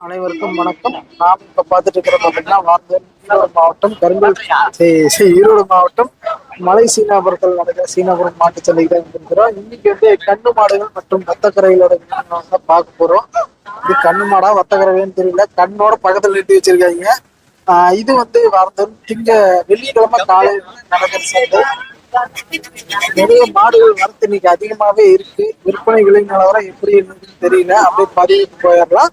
அனைவருக்கும் வணக்கம். நாம் இப்ப பார்த்துட்டு இருக்கிற பார்த்தீங்கன்னா வார்த்தை ஈரோடு மாவட்டம் கருங்கல் ஈரோடு மாவட்டம் மலை சீனாபுரத்தில் நடக்கிற சீனாபுரம் மாட்டு சந்தைக்கு தான் வந்திருக்கிறோம் இன்னைக்கு வந்து கண்ணு மாடுகள் மற்றும் வத்தக்கரைகளோட தான் பார்க்க போறோம். இது கண்ணு மாடா வத்தக்கரைன்னு தெரியல. கண்ணோட பக்கத்துல நிறுத்தி வச்சிருக்காங்க. ஆஹ் இது வந்து வார்த்தை திங்க வெள்ளிக்கிழமை காலையில் நடக்கிற சந்தை. நிறைய மாடுகள் வரத்து இன்னைக்கு அதிகமாவே இருக்கு. விற்பனை விலை நிலவரம் எப்படி இருந்ததுன்னு தெரியல. அப்படியே பதிவுக்கு போயிடலாம்.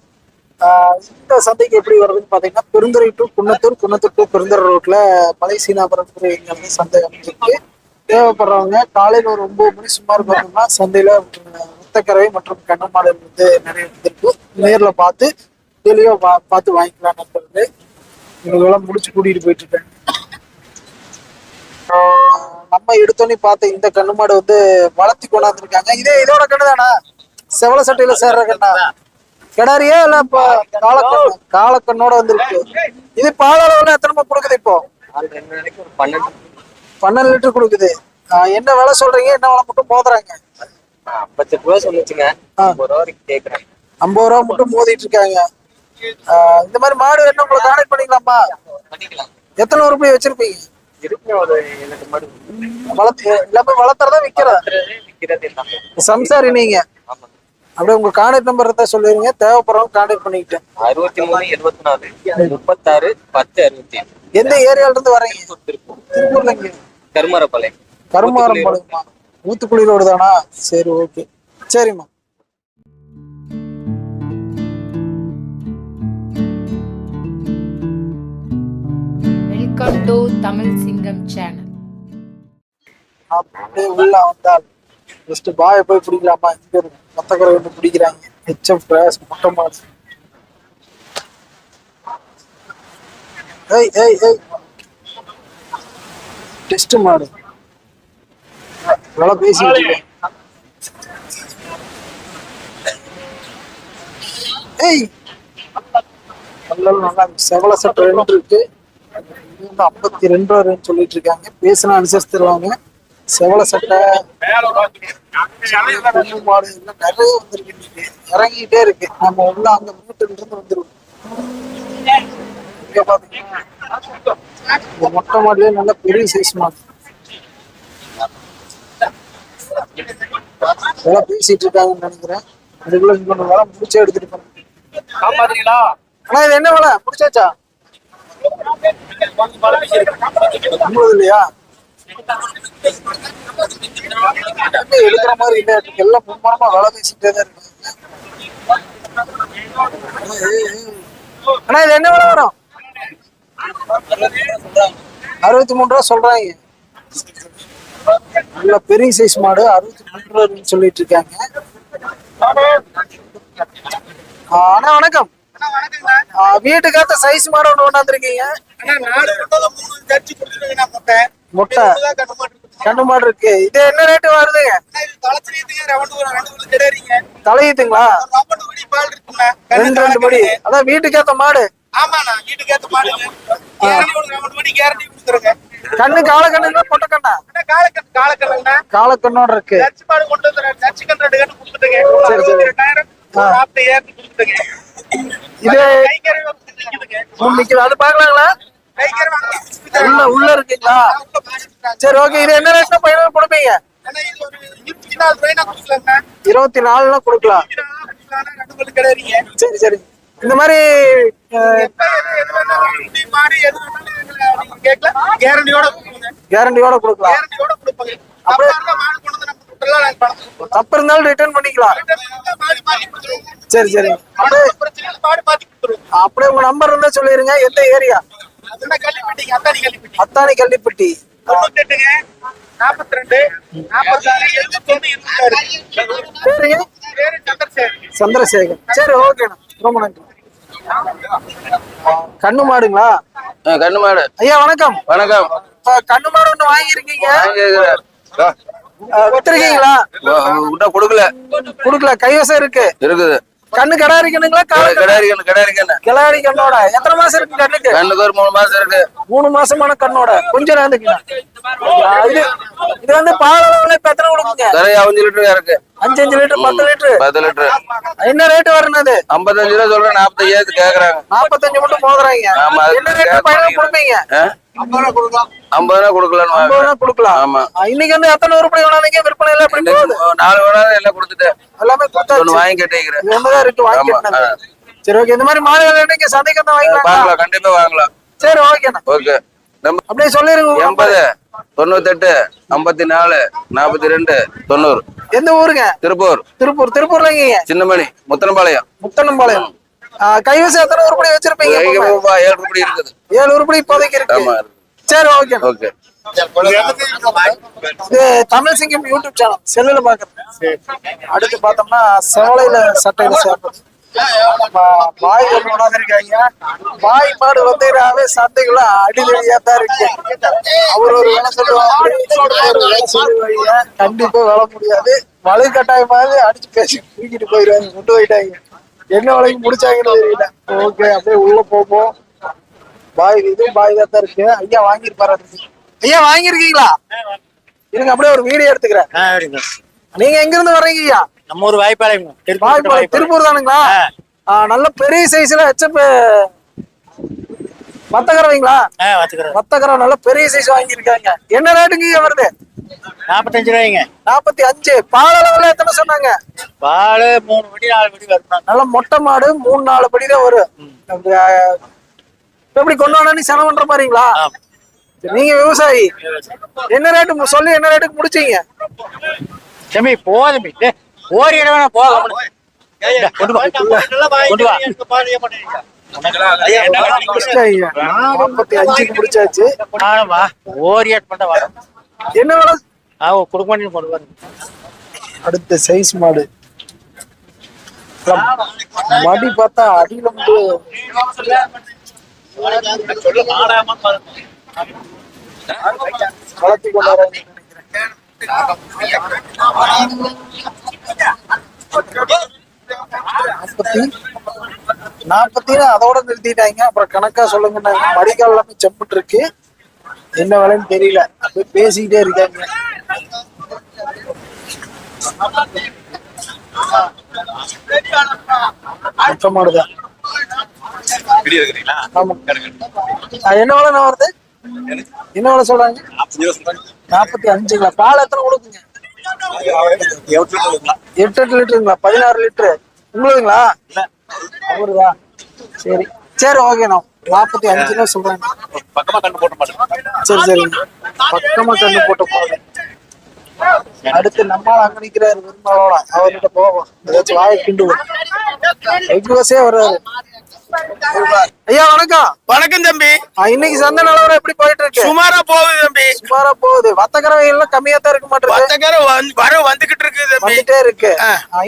இந்த சந்தைக்கு எப்படி வருதுன்னு பாத்தீங்கன்னா பெருந்துறை டு குன்னத்தூர் குன்னத்தூர் டு பெருந்துறை ரோட்ல மலை சீனாபுரம் இங்க சந்தை அமைஞ்சிருக்கு. தேவைப்படுறவங்க காலையில ஒரு ஒன்பது மணி சுமார் பார்த்தோம்னா சந்தையில முத்தக்கரை மற்றும் கண்ணமாடல் வந்து நிறைய வந்திருக்கு நேர்ல பார்த்து தெளிவா பார்த்து வாங்கிக்கலாம் நண்பர்களே. இவங்களெல்லாம் முடிச்சு கூட்டிட்டு போயிட்டு இருக்காங்க நம்ம எடுத்தோன்னே பார்த்த இந்த கண்ணு மாடு வந்து வளர்த்தி கொண்டாந்துருக்காங்க. இதே இதோட கண்ணு தானா? செவல சட்டையில சேர்ற கண்ணா? கிடாரியா இல்ல இப்போ காலக்கண்ணு காலக்கண்ணோட வந்திருக்கு. இது பால் அளவுல எத்தனை கொடுக்குது இப்போ. பன்னெண்டு. பன்னெண்டு லிட்டர் கொடுக்குது. என்ன விலை சொல்றீங்க? என்ன விலை மட்டும் போதுறாங்க ஐம்பத்தெட்டு ரூபா சொன்னுச்சுங்க ஐம்பது ரூபா கேட்குறேன் ஐம்பது ரூபா மட்டும் மோதிட்டு இருக்காங்க. இந்த மாதிரி மாடு என்ன உங்களுக்கு கான்டெக்ட் பண்ணிக்கலாமா? பண்ணிக்கலாம். எத்தனை ரூபாய் வச்சிருப்பீங்க? வளர்த்து எல்லாமே வளர்த்துறதா விக்கிறதா? சம்சாரி நீங்க. அப்படியே உங்க கான்டாக்ட் நம்பர் இருந்தா சொல்லிருங்க. தேவைப்படுறவங்க கான்டாக்ட் பண்ணிக்கிட்டேன் அறுபத்தி மூணு எழுபத்தி நாலு முப்பத்தாறு பத்து அறுபத்தி ஏழு. எந்த ஏரியால இருந்து வரீங்க திருப்பூர் திருப்பூர்ல கருமரப்பாளையம் கருமாரம் பாளையமா ஊத்துக்குழி ரோடு தானா? சரி ஓகே சரிம்மா. வெல்கம் டு தமிழ் சிங்கம் சேனல் அப்படியே உள்ள வந்தால் ஜஸ்ட் பாய போய் பிடிக்கலாமா? இங்க இருக்கு? மொத்தக்கரை வந்து பிடிக்கிறாங்க. ஹெச்எஃப் கிராஸ் முட்டை மாடு ஏய் ஏய் ஏய். டெஸ்ட் மாடு. நல்லா பேசிட்டு ஏய். நல்லா நல்லா செவல சட்ட ரெண்டு இருக்கு. ஐம்பத்தி ரெண்டு ரூபா சொல்லிட்டு இருக்காங்க. பேசினா அனுசரிச்சு தருவாங்க. செவல சட்டை மாடு நிறைய வந்திருக்கு இறங்கிட்டே இருக்கு. நம்ம உள்ள அங்க வீட்டுல இருந்து வந்துருவோம் இந்த மொட்டை மாடுலயே நல்ல பெரிய சைஸ் மாடு. எல்லாம் பேசிட்டு இருக்காங்கன்னு நினைக்கிறேன். அதுக்குள்ள இன்னொன்று வேலை முடிச்சே எடுத்துட்டு போறேன் ஆனா இது என்ன வேலை? முடிச்சாச்சா? இல்லையா? எல்லாமே எடுக்கிற மாதிரி இல்லை எல்லாம் மும்மானமா வேலை பேசிட்டே தான் இருக்கு ஆனா அண்ணா இது என்ன விலை வரும்? அறுபத்தி மூணு ரூபா சொல்றாங்க. நல்ல பெரிய சைஸ் மாடு அறுபத்தி மூணு ரூபான்னு சொல்லிட்டு இருக்காங்க. அண்ணா வணக்கம். வீட்டுக்காத்த சைஸ் மாடு ஒண்ணு கொண்டாந்துருக்கீங்க முட்டை கண்ணு மாடு இருக்கு இது என்ன ரேட்டு வருதுங்க தலையுதுங்களா ரெண்டு ரெண்டு படி அதான் வீட்டுக்கேத்த மாடு கண்ணு கால கண்ணுங்களா பொட்டை கண்ணா காலக்கண்ணோட இருக்கு இது நிக்குது அது பாக்கலாங்களா உள்ள உள்ள இருக்குங்களா? சரி ஓகே இது என்ன ரேட்ல பையனுக்கு கொடுப்பீங்க? இருபத்தி நாலுல கொடுக்கலாம். சரி சரி. இந்த மாதிரி கேரண்டியோட கேரண்டியோட கொடுக்கலாம். தப்பு இருந்தாலும் ரிட்டர்ன் பண்ணிக்கலாம். சரி சரி. அப்படியே உங்க நம்பர் இருந்தா சொல்லிருங்க. எந்த ஏரியா அத்தானி கள்ளிப்பட்டி? சந்திரசேகர். சந்திரசேகர். சரி ஓகேண்ணா ரொம்ப நன்றி. கண்ணு மாடுங்களா? கண்ணு மாடு. ஐயா வணக்கம். வணக்கம். இப்ப கண்ணு மாடு ஒண்ணு ஓ, விட்டா கொடுக்கல. குடுக்கல. கைவசம் இருக்கு. இருக்குது. கண்ணு கடா இருக்கணுங்களா கால கிடாரி கண்ணு கிடாரி கண்ணு கிளாடி கண்ணோட எத்தனை மாசம் இருக்கு கண்ணுக்கு? கண்ணுக்கு ஒரு மூணு மாசம் இருக்கு. மூணு மாசமான கண்ணோட. கொஞ்சம் நேர்ந்துக்குங்க இது இது வந்து பால் இப்ப எத்தனை கொடுக்குங்க. கரை அஞ்சு லிட்டர் இருக்கு. அஞ்சு அஞ்சு லிட்டர் பத்து லிட்டர் பத்து லிட்டரு என்ன ரேட் வருனது ஐம்பத்தஞ்சு ரூபா சொல்றேன் நாற்பத்தையாயிரத்து கேக்குறாங்க. நாற்பத்தஞ்சு மட்டும் போதுறாங்க ஆமா, அது என்ன ரேட் கொடுப்பீங்க? ஆ? ஐம்பது ரூபா கொடுக்கலான்னு ஐம்பது. ரூபா கொடுக்கலாம். ஆமா. இன்னைக்கு வந்து எத்தனை உருப்படி வேணாலும் விற்பனை எல்லாம் எப்படி நாலு வேணாலும் எல்லாம் கொடுத்துட்டேன் எல்லாமே கொடுத்தாச்சு. வாங்கி கட்டிக்கிறேன். இது ஒண்ணுதான் ஆமா, சரி ஓகே இந்த மாதிரி இன்னைக்கு சந்தைக்கு வாங்கலாம் கண்டிப்பா வாங்கலாம். சரி ஓகேண்ணா ஓகே அப்படியே சொல்லிருங்க. எண்பது தொண்ணூத்தெட்டு ஐம்பத்தி நாலு நாற்பத்தி ரெண்டு தொண்ணூறு. எந்த ஊருங்க? திருப்பூர். திருப்பூர் திருப்பூர்ல எங்கீங்க? சின்னமணி முத்தனம்பாளையம். முத்தனம்பாளையம். கைவசம் எத்தனை உருப்படி வச்சிருப்பீங்க? ஏழு ரூபாய் இருக்குது. ஏழு உருப்படி இப்போதைக்கு இருக்கு. சரி ஓகே. ஓகே. தமிழ் சிங்கம் யூடியூப் சேனல். செல்லுல பாக்குறேன் அடுத்து பார்த்தோம்னா செவலையில சட்டையில சேர்ப்பது பாய் இருக்காங்க. பாய் மாடு வந்தீங்கன்னாவே சந்தைக்குள்ள அடிதடியா தான் இருக்கு. அவர் ஒரு வேலை சொல்லுவாங்க கண்டிப்பா வேலை முடியாது. வலு கட்டாயமாவது அடிச்சு பேசி தூக்கிட்டு போயிடுவாங்க. கொண்டு போயிட்டாங்க. என்ன வேலைக்கு முடிச்சாங்கன்னு தெரியல. ஓகே அப்படியே உள்ள போப்போம் பாய் இது பாய் தான் இருக்கு. ஐயா வாங்கியிருப்பாரு? ஐயா வாங்கியிருக்கீங்களா? இருங்க அப்படியே ஒரு வீடியோ எடுத்துக்கிறேன். நீங்க எங்க இருந்து வர்றீங்க ஐயா? நம்ம ஒரு வாய்ப்பாளையம் வாய்ப்பாளையம் திருப்பூர் தானுங்களா? நல்ல பெரிய சைஸ்ல ஹெச்எப் வத்தக்கரவைங்களா வச்சுக்கிறேன் வத்தக்கரம் நல்ல பெரிய சைஸ் வாங்கியிருக்காங்க. என்ன ரேட்டுங்க வருது? நாற்பத்தஞ்சு ரூபாய்ங்க. நாற்பத்தி அஞ்சு. பால் அளவுல எத்தனை சொன்னாங்க? பால் மூணு மணி நாலு மணி வரும் நல்ல மொட்டை மாடு மூணு நாலு படி தான் வரும். எப்படி கொண்டு வந்தா செலவு பண்ற மாதிரிங்களா நீங்க விவசாயி. என்ன ரேட்டு சொல்லி என்ன ரேட்டுக்கு முடிச்சீங்க? தம்பி போதும் இடம் வேணா போக கொண்டு வா கொண்டு வா. நாற்பத்தி அஞ்சுக்கு முடிச்சாச்சு. நானும் வா. ஓரி ஏட் பண்ண வர என்ன வேலை? ஆ கொடுக்க மாட்டேன்னு கொண்டு வர அடுத்த சைஸ் மாடு. மடி பார்த்தா அடியில வளர்த்தி கொண்டாடுறாங்க நாற்பத்தி நாற்பத்தி அதோட நிறுத்திட்டாங்க. அப்புறம் கணக்கா சொல்லுங்க மடிக்கால் எல்லாமே செம்பிட்டு இருக்கு. என்ன விலைன்னு தெரியல. அப்படியே பேசிக்கிட்டே இருக்காங்க. மொத்த மாடுதான் ஆமா. என்ன விலை நான் வருது? என்ன விலை சொல்றாங்க. நாற்பத்தி அஞ்சுங்களா? பால் எத்தனை கொடுக்குங்க? எட்டு எட்டு லிட்டருங்களா? பதினாறு லிட்டரு. உங்களுதுங்களா? அவருதா? சரி. சரி ஓகேண்ணா நாற்பத்தி அஞ்சுன்னு சொல்றாங்க பக்கமா கண்டு போட்ட மாட்டேன் சரி சரி. பக்கமா கண்ணு போட்டு போகுது அடுத்து நம்மால் அங்க நிக்கிறாரு விரும்பாளோட அவர்கிட்ட போவோம். ஏதாச்சும் வாயை கிண்டுவோம். எக்கு வசே வர்றாரு? ஐயா வணக்கம். வணக்கம் தம்பி. இன்னைக்கு சந்தை நிலவரம் எப்படி போயிட்டு இருக்கு சுமாரா போகுது தம்பி. சுமாரா போகுது. வத்தக்கரவை எல்லாம் கம்மியா தான் இருக்க மாட்டேங்குது. ஒத்தக்கரை வர வந்துகிட்டு இருக்கு தம்பி. வந்துட்டே இருக்கு.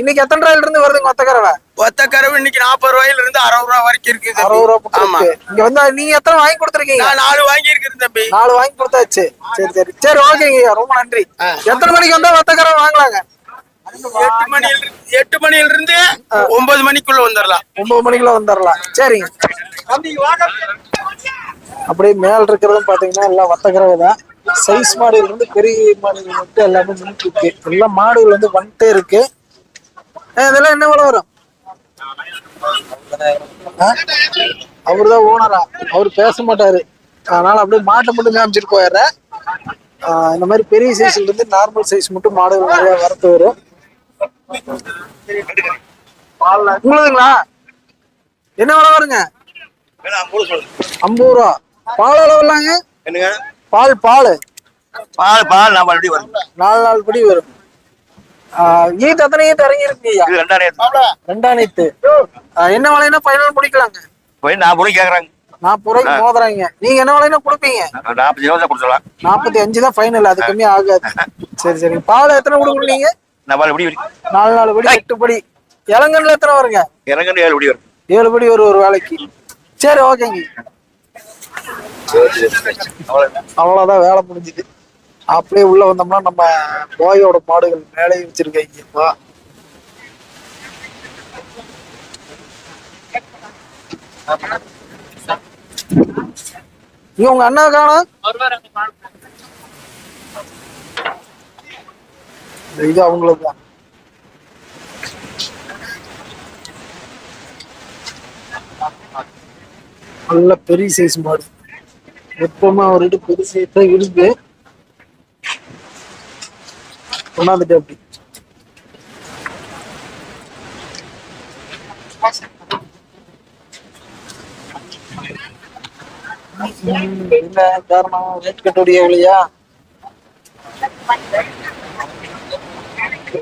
இன்னைக்கு எத்தனை ரூபாயில இருந்து வருதுங்க வத்தக்கரவை? ஒத்தக்கரை இன்னைக்கு நாற்பது ரூபாயில இருந்து அறுபது ரூபா வரைக்கும் இருக்கு தம்பி. அறுபது ரூபா ஆமா. இங்க வந்து நீங்க எத்தனை வாங்கி கொடுத்துருக்கீங்க? நான் நாலு வாங்கி இருக்கிறேன் தம்பி. நாலு வாங்கி கொடுத்தாச்சு. சரி சரி. சரி ஓகேங்க ரொம்ப நன்றி. எத்தனை மணிக்கு வந்தா வத்தக்கரவை வாங்கலாங்க? எட்டு மணியில இருந்து- எட்டு மணியில இருந்து ஒன்பது மணிக்குள்ள வந்துடலாம் ஒன்பது மணிக்குள்ள வந்துடலாம் சரிங்க. அப்படியே மேல் இருக்கிறதும் பாத்தீங்கன்னா எல்லாம் வத்தக்கரவை தான். சைஸ் மாடுகள் வந்து பெரிய மாடுகள் வந்து எல்லாமே நின்றுட்டு இருக்கு எல்லா மாடுகள் வந்து வந்துட்டே இருக்கு. இதெல்லாம் என்ன விலை வரும்? அவர் தான் ஓனரா அவர் பேச மாட்டாரு. அதனால அப்படியே மாட்டை மட்டும் காமிச்சிட்டு போயிடுறேன். இந்த மாதிரி பெரிய சைஸ்ல இருந்து நார்மல் சைஸ் மட்டும் மாடுகள் நிறைய வரத்து வரும். உங்களுதுங்களா? என்ன விலை வருங்க? ஐம்பது ரூபா பால் அளவுலாங்க என்னங்க? பால் பால். பால் பால் நான் மறுபடியும் வரும். நாலு நாள் படி வரும். ஆஹ் ஈத்து எத்தனை இறங்கி ரெண்டாயிரம் ரெண்டாம் நீத்து ஆஹ் என்ன விலைன்னா ஃபைனல் முடிக்கலாங்க? போய் நாற்பது ரூபாய் கேக்குறாங்க. நாற்பது ரூபாய்க்கு மோதுறாங்க. நீங்க என்ன விலைன்னா கொடுப்பீங்க? நாற்பத்தி அஞ்சு தான் ஃபைனல் அது கம்மி ஆகாது. சரி சரி. பால் எத்தனை கொடுக்கணும் மறுபடி வரும் நாலு நாலு படி எட்டு படி. இளங்கன்ல எத்தனை வருங்க? இறங்கன்னு ஏழு படி வரும் ஏழு படி ஒரு ஒரு வேலைக்கு. சரி ஓகேங்க அவ்வளவுதான் வேலை முடிஞ்சுது. அப்படியே உள்ள வந்தோம்னா நம்ம போயோட மாடுகள் மேலே வச்சிருக்காங்க. வா. நீ உங்க அண்ணா காணும்? இது அவங்களுக்கு தான். நல்ல பெரிய சைஸ் மாடு. எப்பமா அவர்கிட்ட பெரிய சைஸ் தான் இருக்கு. கொண்டாந்துட்டு அப்படி. என்ன காரணம்? ரேட் கட்டுடைய இல்லையா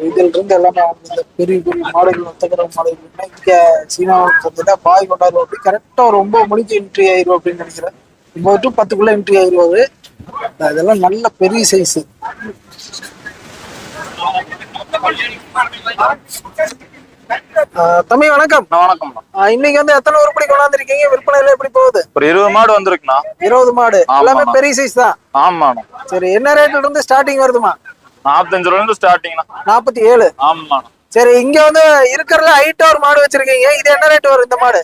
இதுல இருந்து எல்லாமே இந்த பெரிய பெரிய மாடுகள் ஒத்தக்கிற மாடுகள் இங்க சீனாவுக்கு வந்துட்டா பாய் கொண்டாடுவோம் அப்படி. கரெக்டா ஒரு ஒன்பது மணிக்கு என்ட்ரி ஆயிரும் அப்படின்னு நினைக்கிறேன். ஒன்பது டு பத்துக்குள்ள என்ட்ரி ஆயிருவாரு. இதெல்லாம் நல்ல பெரிய சைஸ் தம்பி வணக்கம். வணக்கம் இன்னைக்கு வந்து எத்தனை உருப்படி கொண்டாந்துருக்கீங்க? விற்பனையில எப்படி போகுது? ஒரு இருபது மாடு வந்திருக்குண்ணா. இருபது மாடு. எல்லாமே. பெரிய சைஸ் தான். ஆமாண்ணா. சரி என்ன ரேட்ல இருந்து ஸ்டார்டிங் வருதுமா? நாற்பத்தஞ்சு ரூபால இருந்து ஸ்டார்டிங்ண்ணா நாற்பத்தி ஏழு? ஆமாண்ணா சரி இங்க வந்து இருக்கிறதுல ஹைட்டா ஒரு மாடு வச்சிருக்கீங்க. இது என்ன ரேட் வரும் இந்த மாடு?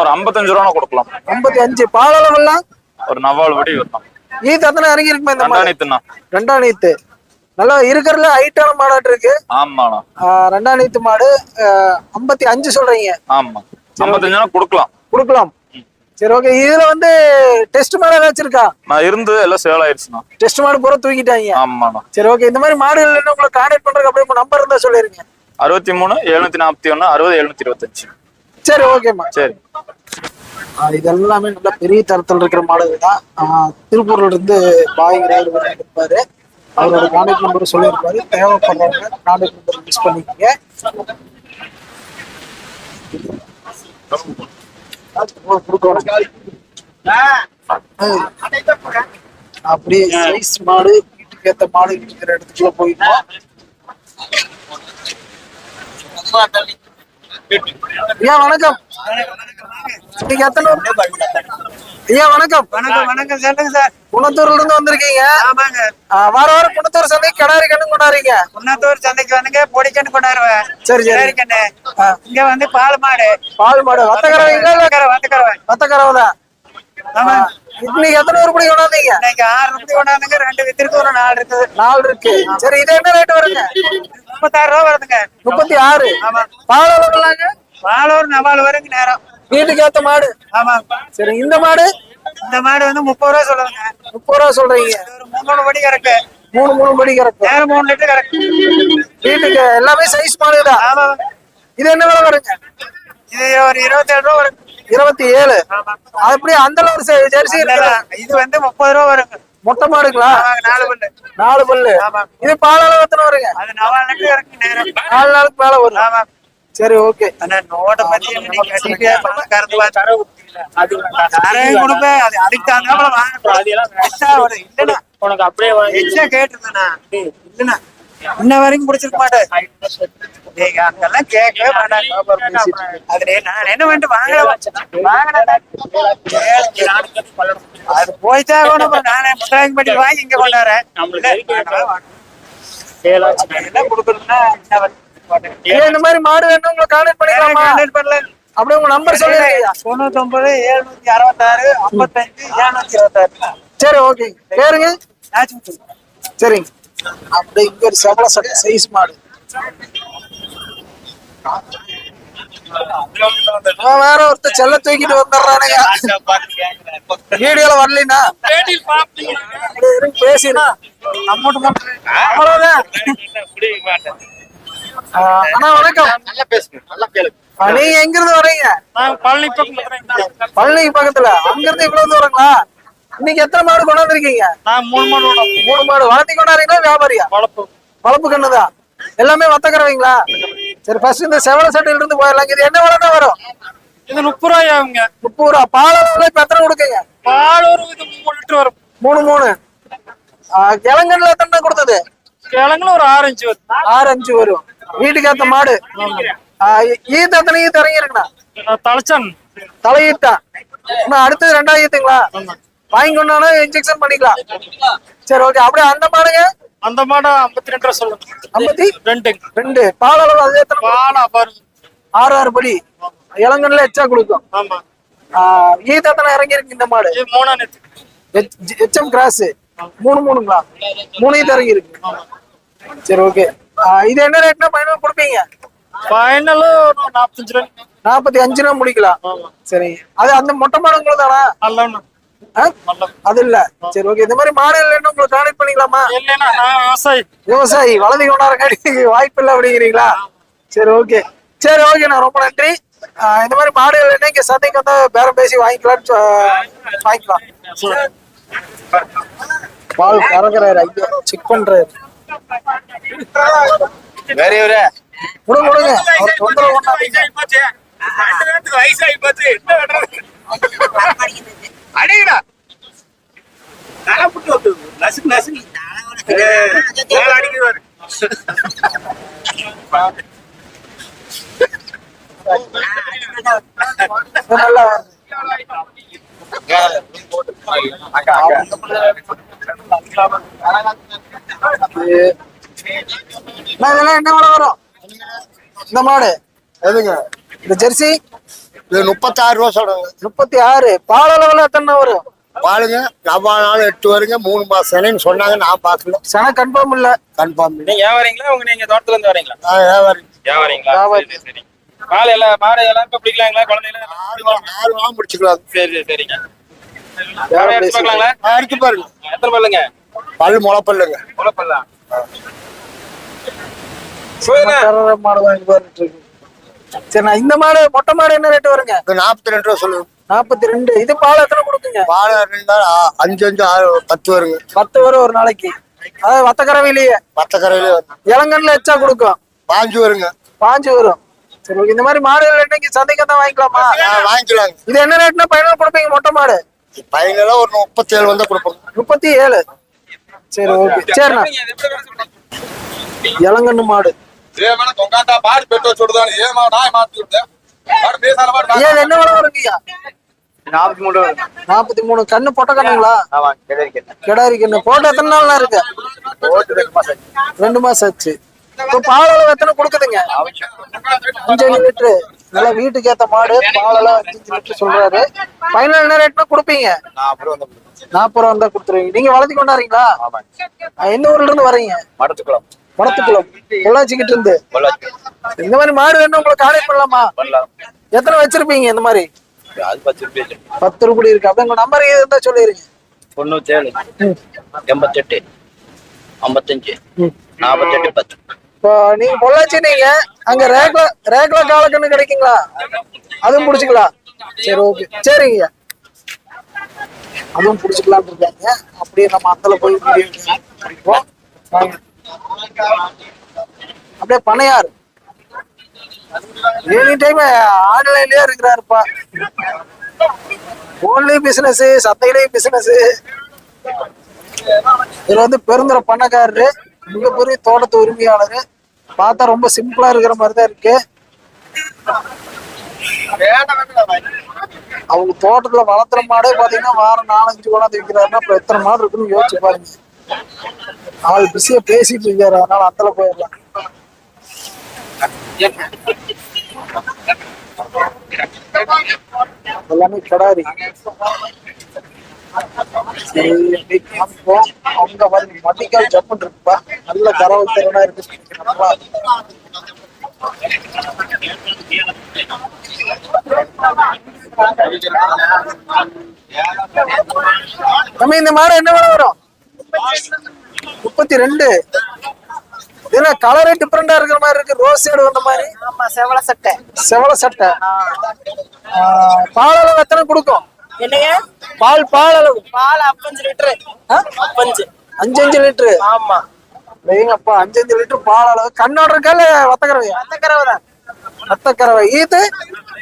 ஒரு ஐம்பத்தஞ்சு ரூபா கொடுக்கலாம். ஐம்பத்தி அஞ்சு பாலளவெல்லாம் ஒரு நவால் படி வரலாம் ஈத்து அத்தனை இறங்கி இருக்குமா இந்த மாடு? ரெண்டாணித்துண்ணா ரெண்டாம் நீத்து நல்லா இருக்கிறதுல ஹைட்டான மாடாட்டு இருக்கு. ஆமாண்ணா. ரெண்டாம் நீத்து மாடு ஐம்பத்தி அஞ்சு சொல்றீங்க. ஆமா. ஐம்பத்தஞ்சுனா கொடுக்கலாம். கொடுக்கலாம். சரி ஓகே இதுல வந்து டெஸ்ட் மாடு ஏதாச்சும் இருக்கா நான் இருந்து எல்லாம் சேல் ஆயிடுச்சுண்ணா டெஸ்ட் மாடு பூரா தூக்கிட்டாங்க. ஆமாண்ணா. சரி ஓகே இந்த மாதிரி மாடுகள் என்ன உங்களை கான்டாக்ட் பண்றதுக்கு அப்படியே உங்க நம்பர் இருந்தா சொல்லிருங்க. அறுபத்தி மூணு எழுநூத்தி நாற்பத்தி ஒண்ணு அறுபது எழுநூத்தி இருபத்தஞ்சு. சரி ஓகேம்மா சரி. ஆஹ் இது எல்லாமே நல்ல பெரிய தரத்தில் இருக்கிற மாடுகள் தான். திருப்பூர்ல இருந்து பாய்கிறார் இருப்பாரு. அவரோட கான்டாக்ட் நம்பர் சொல்லியிருப்பாரு. தேவைப்படுறவங்க கான்டாக்ட் நம்பர் யூஸ் பண்ணிக்கோங்க. அப்படியே சைஸ் மாடு வீட்டுக்கு ஏத்த மாடு இருக்கிற இடத்துக்குள்ள போயிட்டோம் ஐயா வணக்கம். நீங்க எத்தனை ஐயா வணக்கம். வணக்கம் வணக்கம். சொல்லுங்க சார். குணத்தூர்ல இருந்து வந்திருக்கீங்க. ஆமாங்க. வார வாரம் குணத்தூர் சந்தைக்கு கிடாரி கண்ணு கொண்டாடுறீங்க. குன்னத்தூர் சந்தைக்கு வந்துங்க பொடிக்கன்னு கொண்டாடுவேன். சரி சரி. ஆ. இங்க வந்து பால் மாடு. பால் மாடு. வந்துக்கறவை வந்துக்கறவை வத்தக்கறவை தான். ஆமா இன்னைக்கு எத்தனை உருப்படி கொண்டாந்தீங்க? இன்னைக்கு ஆறு ரூபாய் கொண்டாந்துங்க ரெண்டு வித்திருக்கு ஒரு நாலு இருக்குது. நாலு இருக்கு. சரி இது என்ன ரேட் வருங்க முப்பத்தாறு ரூபா வருதுங்க. முப்பத்தி ஆறு. ஆமா. பால் பாலூர் நவால் வரைக்கும் நேரம். வீட்டுக்கு ஏத்த மாடு? ஆமா. சரி இந்த மாடு? இந்த மாடு வந்து முப்பது ரூபா சொல்லுங்க முப்பது ரூபா சொல்றீங்க. ஒரு மூணு மணி கறக்கு. மூணு மூணு படி கறக்கும் நேரம் மூணு லிட்டர் கறக்கு. வீட்டுக்கு எல்லாமே சைஸ் மாடு தான் ஆமா. இது என்ன விலை வருங்க? இது ஒரு இருபத்தேழு ரூபா வரும் இருபத்தி ஏழு அப்படியே அந்த ஜெர்சி இது வந்து முப்பது ரூபா வருங்க. மொட்டை மாடுங்களா? நாலு பல்லு. நாலு பல்லு. இது பால் அளவு எத்தனை வருங்க? அது கறக்கு நேரம். நாலு நாளுக்கு மேல வரும். ஆமா. சரி ஓகே. ஆனா நோட்டை பத்தி நீ கட்டிட்டு பணம் கறந்து வா. தரேன் கொடுப்பேன். அது அதுக்கு தகுந்தாப்புல. எக்ஸ்ட்ரா ஒரு இல்லைண்ணா. எக்ஸ்ட்ரா கேட்டிருந்தேண்ணா. இல்லைண்ணா. இன்ன வரைக்கும் பிடிச்சிருக்க மாட்டேன். நீங்க அங்கெல்லாம் கேட்கவே மாட்டாங்க. அதுல நான் என்ன பண்ணிட்டு வாங்கல அது போய்தான். அப்புறம் நானே முத்தராஜ் பட்டி வாங்கி இங்க கொண்டாடுறேன். என்ன கொடுக்கணும்னா இந்த மாதிரி மாடு வேணும் உங்களை கான்டாக்ட் பண்ணிக்கலாமா? கான்டாக்ட் பண்ணல. அப்படியே உங்க நம்பர் சொல்லிருக்கீங்க தொண்ணூத்தொன்பது எழுநூத்தி அறுபத்தாறு ஐம்பத்தஞ்சு எழுநூத்தி இருபத்தாறு. சரி ஓகே பேருங்க. சரிங்க. அப்படியே இங்க ஒரு செவல சட்டை சைஸ் மாடு. வேற ஒருத்தர் செல்ல தூக்கிட்டு வந்துடுறானுங்க. வீடியோல வரலனா பேசினா அவ்வளவுதான் அண்ணா வணக்கம் நல்லா பேசுங்க நல்லா கேளு ஆ, நீங்க எங்க இருந்து வரீங்க பழனி பக்கம் பழனி பக்கத்துல. அங்க இருந்து இவ்வளவு தூரங்களா? இன்னைக்கு எத்தனை மாடு கொண்டாந்துருக்கீங்க? நான் மூணு மாடு மூணு மாடு வளர்த்தி கொண்டாடுறீங்களா வியாபாரியா? வளர்ப்பு. வளர்ப்பு கண்ணுதான் எல்லாமே வத்தக்கறவைங்களா? சரி ஃபர்ஸ்ட் இந்த செவல சட்டையில இருந்து போயிடலாம். இது என்ன விலை வரும்? இது முப்பது ரூபாய் ஆகுங்க முப்பது ரூபா. பால் இப்ப எத்தனை கொடுக்குங்க? பால் ஒரு இது மூணு லிட்டர் வரும். மூணு மூணு. ஆ, கிழங்கன்ல எத்தனை கொடுத்தது? கிழங்குல ஒரு ஆறு இன்ச்சு வரும். ஆறு அஞ்சு வரும். வீட்டுக்கு ஏத்த மாடு? ஈத்து எத்தனை ஈத்து இறங்கி இருக்குண்ணா தலைச்சான். தலையீத்தா. அடுத்தது ரெண்டாவது வாங்கி கொண்டாலும் இன்ஜெக்ஷன் பண்ணிக்கலாம். சரி ஓகே அப்படியே அந்த மாடுங்க? அந்த மாடு ஐம்பத்தி ரெண்டு ரூபா சொல்லுங்க. ஐம்பத்தி? ரெண்டுங்க ரெண்டு. பால் அளவு அது பால் அப்பாரு ஆறு ஆறு படி. இளங்கன்ல எச்சா கொடுக்கும். ஆமா. ஆ, ஈத்து எத்தனை இறங்கி இருக்கு இந்த மாடு? மூணா நேத்து ஹெச்எம் கிராஸ் மூணு மூணுங்களா? மூணு ஈத்து இறங்கி இருக்கு சரி ஓகே இது என்ன ரேட்னா பயணம் கொடுப்பீங்க? ஃபைனல் நாற்பத்தஞ்சு ரூபாய் நாற்பத்தி அஞ்சுனா முடிக்கலாம். சரி. அது அந்த மொட்டை மாடு உங்களுக்கு தானா? அது இல்ல சரி ஓகே இந்த மாதிரி என்ன உங்களுக்கு கான்டெக்ட் பண்ணிக்கலாமா இல்லைன்னா நான் விவசாயி விவசாயி வளர்ந்து கொண்டாடுறக்காடி வாய்ப்பு இல்லை அப்படிங்கிறீங்களா சரி ஓகே சரி ஓகேண்ணா ரொம்ப நன்றி இந்த மாதிரி மாடுகள் என்ன இங்க சந்தைக்கு வந்தா பேரம் பேசி வாங்கிக்கலாம்னு வாங்கிக்கலாம். பால் கறக்குறாரு ஐயா செக் பண்றாரு வேற இவரே கொடுங்க கொடுங்க அவர் தொந்தரவு. வயசாகி போச்சு என்ன பண்றது வந்து நசுக்கு நசுக்கு. அடிக்கிறாரு என்ன வரும்? இந்த மாடு. எதுங்க? இந்த ஜெர்சி? இது முப்பத்தாறு ரூபா சொல்றாங்க. முப்பத்தி ஆறு பால் அளவுல எத்தனை வரும்? பாருங்க நம்ம நாள் எட்டு வருங்க மூணு மாசம் சொன்னாங்க நான் பார்க்கல. சன கன்ஃபார்ம் இல்ல. கன்ஃபார்ம் நீங்க வியாபாரிங்களா உங்க நீங்க தோட்டத்துல இருந்து வரீங்களா? வியாபாரி வியாபாரிங்களா வியாபாரி. சரி சரி. எல்லாம் மாடு எல்லாம் இப்ப பிடிக்கலாங்களா? குழந்தைங்களா ஆறு வா- ஆறு வா முடிச்சுக்கலாம். சரி சரி சரிங்க. மாடு எடுத்து பாருங்க. எத்தனை பல்லுங்க? பல் முளைப்பல்லுங்க. முளைப்பல்லா? கறவை மாடு வாங்கி இருக்கு. சரி நான் இந்த மாடு மொட்டை மாடு என்ன ரேட் வருங்க? நாற்பத்தி ரெண்டு ரூபா சொல்லுங்க. நாற்பத்தி ரெண்டு இது பால் எத்தனை கொடுக்குங்க? பால் ஆ- அஞ்சு அஞ்சு ஆறு பத்து வருங்க. பத்து வரும் ஒரு நாளைக்கு. அதாவது வத்த கறவையிலேயே மற்ற கரையிலே வரும். இளங்கன்ல எச்சா கொடுக்கும். பாஞ்சு வருங்க. பாஞ்சு வரும். சரி இந்த மாதிரி மாடுகள் என்னைக்கு சந்தைக்கு தான் வாங்கிக்கலாமா? ஆ, வாங்கிக்கலாங்க. இது என்ன ரேட்னா பைனல் கொடுப்பீங்க மொட்டை மாடு? பையனெல்லாம் ஒரு முப்பத்தேழு வந்தா கொடுப்போங்க முப்பத்தி ஏழு. சரி ஓகே சரிண்ணா. இளங்கன்னு மாடு. ఏమైనా దొంగంట పాడి పెట్టు చూడదాని ఏమో నాయ మాట్లాడుతుంటే వాడు మీసాల వాడు ஐயா இது என்ன விலை வருங்கய்யா நாற்பத்தி மூணு ரூபா நாற்பத்தி மூணு கண்ணு பொட்டை கண்ணுங்களா ஆமா கிடைக்கிறேன் கிடாரி கண்ணு போட்டு எத்தனை நாள்ல இருக்கு ஓட்டு ரெண்டு மாசம் ஆச்சு. ரெண்டு மாசம் ஆச்சு இப்போ பால் அளவு எத்தனை கொடுக்குதுங்க அஞ்சு லிட்டரு நல்லா வீட்டுக்கு ஏத்த மாடு பாலெல்லாம் அஞ்சு லிட்டர் சொல்றாரு ஃபைனல் என்ன ரேட்னா கொடுப்பீங்க நாற்பது ரூபா வந்து நாற்பது ரூபா இருந்தா கொடுத்துருவீங்க நீங்க வளர்த்தி கொண்டாடுறீங்களா அஹ் எந்த ஊர்ல இருந்து வரீங்க மடத்துக்குளம் வடத்துக்குளம் பொள்ளாச்சிக்கிட்டு இருந்து. இந்த மாதிரி மாடு வேணும் உங்களுக்கு கான்டெக்ட் பண்ணலாமா? பண்ணலாம். எத்தனை வச்சிருப்பீங்க இந்த மாதிரி? பத்து ரூபாய் இருக்கு. அப்ப உங்க நம்பர் இருந்தா சொல்லிருங்க. தொண்ணூத்தி ஏழு எண்பத்தெட்டு. ஐம்பத்தஞ்சு. நாற்பத்தெட்டு பத்து. இப்போ நீங்க பொள்ளாச்சி நீங்க அங்க ரேக்ல ரேக்ல காலக்கண்ணு கிடைக்குங்களா? அதுவும் புடிச்சுக்கலாம். சரி ஓகே. சரிங்க. அதுவும் புடிச்சுக்கலாம் இருக்காங்க. அப்படியே நம்ம அந்தல போய். வாங்க. அப்படியே பனையார் எனி டைம் ஆன்லைன்லயே இருக்கிறாருப்பா. போன்லயும் பிசினஸ் சந்தையிலயும் பிசினஸ் இவர் வந்து பெருந்துற பண்ணக்காரரு மிகப்பெரிய தோட்டத்து உரிமையாளரு. பார்த்தா ரொம்ப சிம்பிளா இருக்கிற மாதிரி தான் இருக்கு. அவங்க தோட்டத்துல வளர்த்துற மாடே பாத்தீங்கன்னா வாரம் நாலஞ்சு கொண்டாந்து விற்கிறாருன்னா அப்புறம் எத்தனை மாடு இருக்குன்னு யோசிச்சு பாருங்க. ஆள் பிஸியா பேசிட்டு இருக்காரு அதனால அந்தல போயிடலாம். எல்லாமே கிடாரி. சரி, அவங்க வந்து மட்டிக்கால் ஜப்புன்னு இருக்குப்பா. நல்ல கரவை திறனா இருக்கு நல்லா. தம்பி இந்த மாடு என்ன விலை வரும்? முப்பத்தி ரெண்டு. இதுல கலரே டிஃபரெண்டா இருக்கிற மாதிரி இருக்கு? ரோஸ் சைடு வந்த மாதிரி? ஆமா செவல சட்டை. செவல சட்டை. பால் அளவு எத்தனை கொடுக்கும்? என்னங்க? பால் பால் அளவு. பால் அப்பஞ்சு லிட்டரு? அப்பஞ்சு அஞ்சு அஞ்சு லிட்டரு. ஆமா. வைங்கப்பா அஞ்சு அஞ்சு லிட்டர் பால் அளவு. கண்ணோட இருக்கா இல்ல வத்தக்கறவையா அத்தக்கரவை தான் வத்தக்கறவை ஈத்து.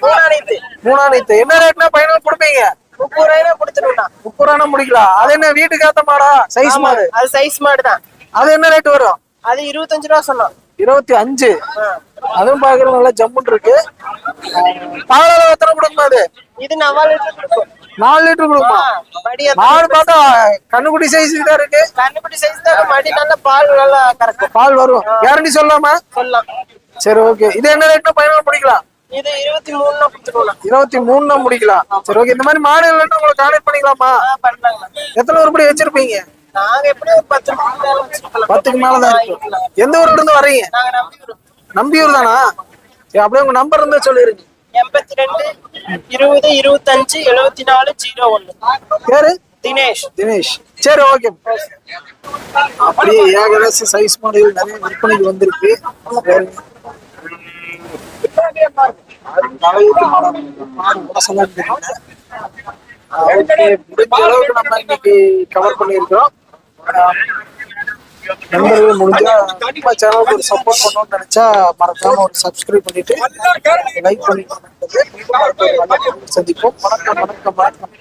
மூணாணித்து மூணாணித்து என்ன ரேட்னா பைனல் கொடுப்பீங்க? முப்பது ரூபாய் முப்பது முடிக்கலாம் அது என்ன வீட்டுக்கு ஏத்த மாடா? சைஸ் மாடு. அது சைஸ் மாடு தான் அது என்ன ரேட் வரும்? அது இருபத்தஞ்சு ரூபா சொன்னோம் இருபத்தி அஞ்சு? அதுவும் பாக்குறது நல்லா ஜம்முன் இருக்கு. பால் அளவு எத்தனை கொடுக்குமா அது இது நாலு லிட்டர் கொடுக்கும். நாலு லிட்டர் கொடுக்குமா? மடி பார்த்தா கண்ணுக்குட்டி சைஸ் தான் இருக்கு. கண்ணுக்குட்டி சைஸ் தான் மடி நல்ல பால் நல்லா கறக்கும். பால் வரும். கேரண்டி சொல்லாமா சொல்லலாம்? சரி ஓகே இது என்ன ரேட்னா பைனல் முடிக்கலாம். இது இருபத்தி மூணுனா கொடுத்துருவோம் இருபத்தி மூணுனா முடிக்கலாம். சரி ஓகே இந்த மாதிரி மாடுகள் உங்களை கான்டாக்ட் பண்ணிக்கலாமா? எத்தனை உருப்படி வச்சிருப்பீங்க? நாங்க எப்படி மணி பத்துக்கு மேலதான் இருக்கு எந்த ஊர்ல இருந்து நம்பிக்கிறோம் நம்பியூர். தானா? அப்படியே உங்க நம்பர் இருந்தா சொல்லிருங்க. எண்பத்தி ரெண்டு இருபது இருபத்தஞ்சு எழுபத்தி நாலு ஜீரோ ஒண்ணு பேரு தினேஷ். தினேஷ். சரி ஓகே அப்படியே ஏகദേശ சைஸ் மாடுகள் நிறைய விற்பனைக்கு வந்திருக்கு தலையீட்டு மாடு மாடு மோசமா இருந்ததுனால, ஆஹ் okay, முடிஞ்ச அளவுக்கு நம்ம இன்னைக்கு கவர் பண்ணியிருக்கிறோம். ஆஹ் நண்பர்கள் முடிஞ்சா நம்ம சேனலுக்கு ஒரு சப்போர்ட் பண்ணணும்னு நினைச்சா மறக்காம ஒரு சப்ஸ்கிரைப் பண்ணிட்டு லைக் பண்ணிட்டு சந்திப்போம். வணக்கம் வணக்கம் வணக்கம்.